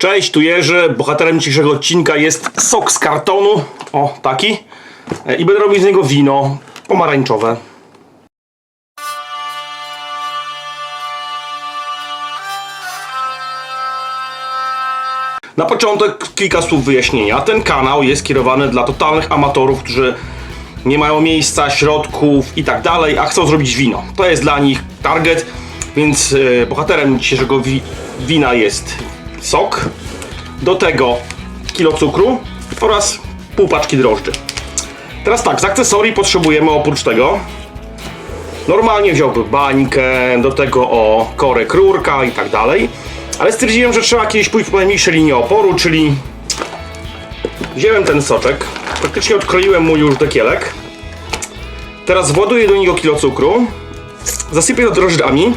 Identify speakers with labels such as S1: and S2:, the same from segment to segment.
S1: Cześć, tu Jerzy. Bohaterem dzisiejszego odcinka jest sok z kartonu. O, taki. E, I będę robił z niego wino pomarańczowe. Na początek kilka słów wyjaśnienia. Ten kanał jest kierowany dla totalnych amatorów, którzy nie mają miejsca, środków i tak dalej, a chcą zrobić wino. To jest dla nich target, więc e, bohaterem dzisiejszego wi wina jest sok. Do tego kilo cukru oraz pół paczki drożdży. Teraz tak, z akcesorii potrzebujemy oprócz tego Normalnie wziąłbym bańkę, do tego o korek rurka i tak dalej. Ale stwierdziłem, że trzeba kiedyś pójść po najmniejsze linie oporu, czyli wziąłem ten soczek, praktycznie odkroiłem mu już dekielek. Teraz właduję do niego kilo cukru, zasypię to drożdżami,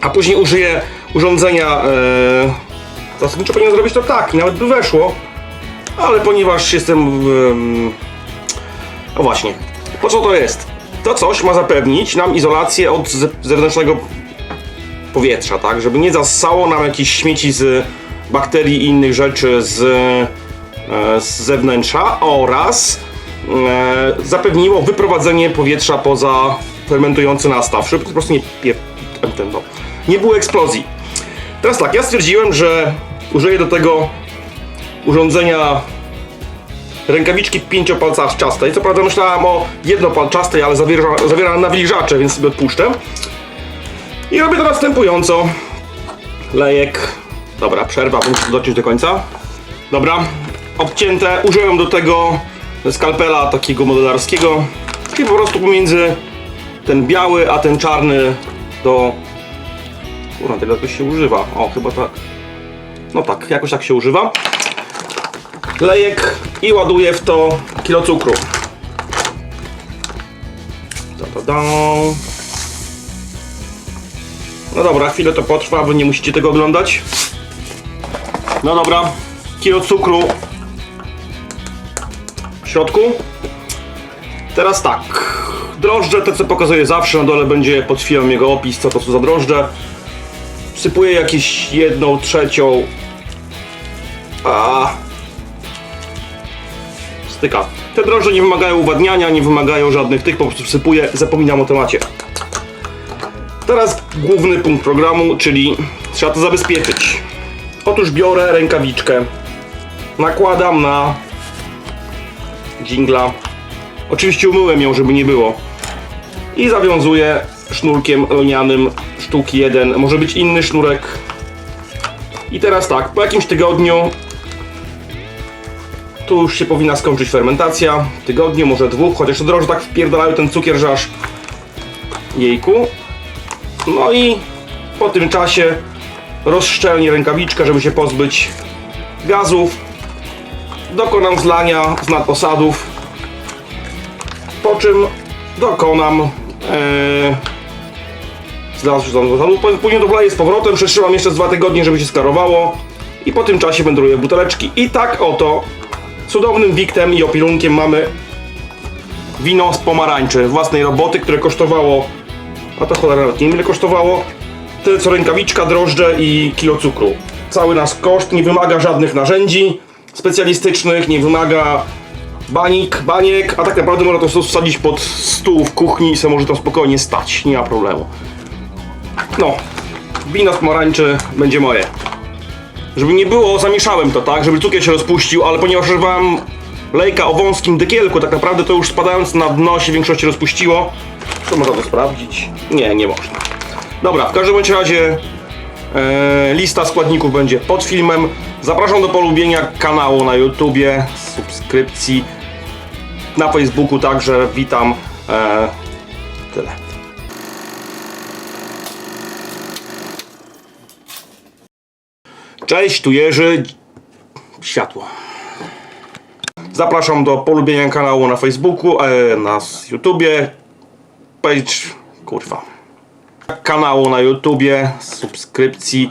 S1: a później użyję urządzenia. E, zasadniczo powinien zrobić to tak nawet by weszło, ale ponieważ jestem. em, no właśnie, po co to jest? To coś ma zapewnić nam izolację od ze- zewnętrznego powietrza, tak? Żeby nie zassało nam jakichś śmieci z bakterii i innych rzeczy z, e, z zewnętrza oraz e, zapewniło wyprowadzenie powietrza poza fermentujący nastaw, żeby po prostu nie, ten, no, nie było eksplozji. Teraz tak, ja stwierdziłem, że użyję do tego urządzenia rękawiczki pięciopalczastej. Co prawda myślałem o jednopalczastej, ale zawiera, zawiera nawilżacze, więc sobie odpuszczę. I robię to następująco. Lejek. Dobra, przerwa, muszę dociąć do końca. Dobra, obcięte. Użyłem do tego skalpela takiego modelarskiego. I po prostu pomiędzy ten biały, a ten czarny do... Kurwa, tego jakoś się używa. O, chyba tak. No tak, jakoś tak się używa lejek i ładuję w to kilo cukru. Da, da, da. No dobra, chwilę to potrwa, wy nie musicie tego oglądać. No dobra, kilo cukru w środku. Teraz tak, drożdże, te co pokazuję zawsze, na dole będzie pod chwilą jego opis, co to są za drożdże. Wsypuję jakieś jedną trzecią a styka. Te drożdże nie wymagają uwadniania, nie wymagają żadnych tych, po prostu wsypuję, zapominam o temacie. Teraz główny punkt programu, czyli trzeba to zabezpieczyć. Otóż biorę rękawiczkę, nakładam na dżingla. Oczywiście umyłem ją, żeby nie było. I zawiązuję sznurkiem lnianym sztuki 1. Może być inny sznurek. I teraz tak, po jakimś tygodniu tu już się powinna skończyć fermentacja. Tygodniu, może dwóch, chociaż te drożdże tak wpierdalają ten cukier, że aż jejku. No i po tym czasie rozszczelnię rękawiczkę, żeby się pozbyć gazów. Dokonam zlania z nadosadów. Po czym dokonam e, zlazł z nadosadów. Później dowleję z powrotem, przetrzymam jeszcze dwa tygodnie, żeby się skarowało. I po tym czasie wędruję buteleczki. I tak oto cudownym wiktem i opilunkiem mamy wino z pomarańczy własnej roboty, które kosztowało, a to cholera nawet nie wiem ile kosztowało, tyle co rękawiczka, drożdże i kilo cukru. Cały nasz koszt nie wymaga żadnych narzędzi specjalistycznych, nie wymaga banik, baniek, a tak naprawdę można to wsadzić pod stół w kuchni i sobie może to spokojnie stać, nie ma problemu. No, wino z pomarańczy będzie moje. Żeby nie było, zamieszałem to, tak? Żeby cukier się rozpuścił, ale ponieważ używałem lejka o wąskim dekielku, tak naprawdę to już spadając na dno się w większości rozpuściło. To można to sprawdzić? Nie, nie można. Dobra, w każdym bądź razie e, lista składników będzie pod filmem. Zapraszam do polubienia kanału na YouTubie, subskrypcji. Na Facebooku także witam. E, tyle. Cześć, tu Jerzy. Światło. Zapraszam do polubienia kanału na Facebooku, e, na YouTubie. Page, kurwa. Kanału na YouTubie, subskrypcji.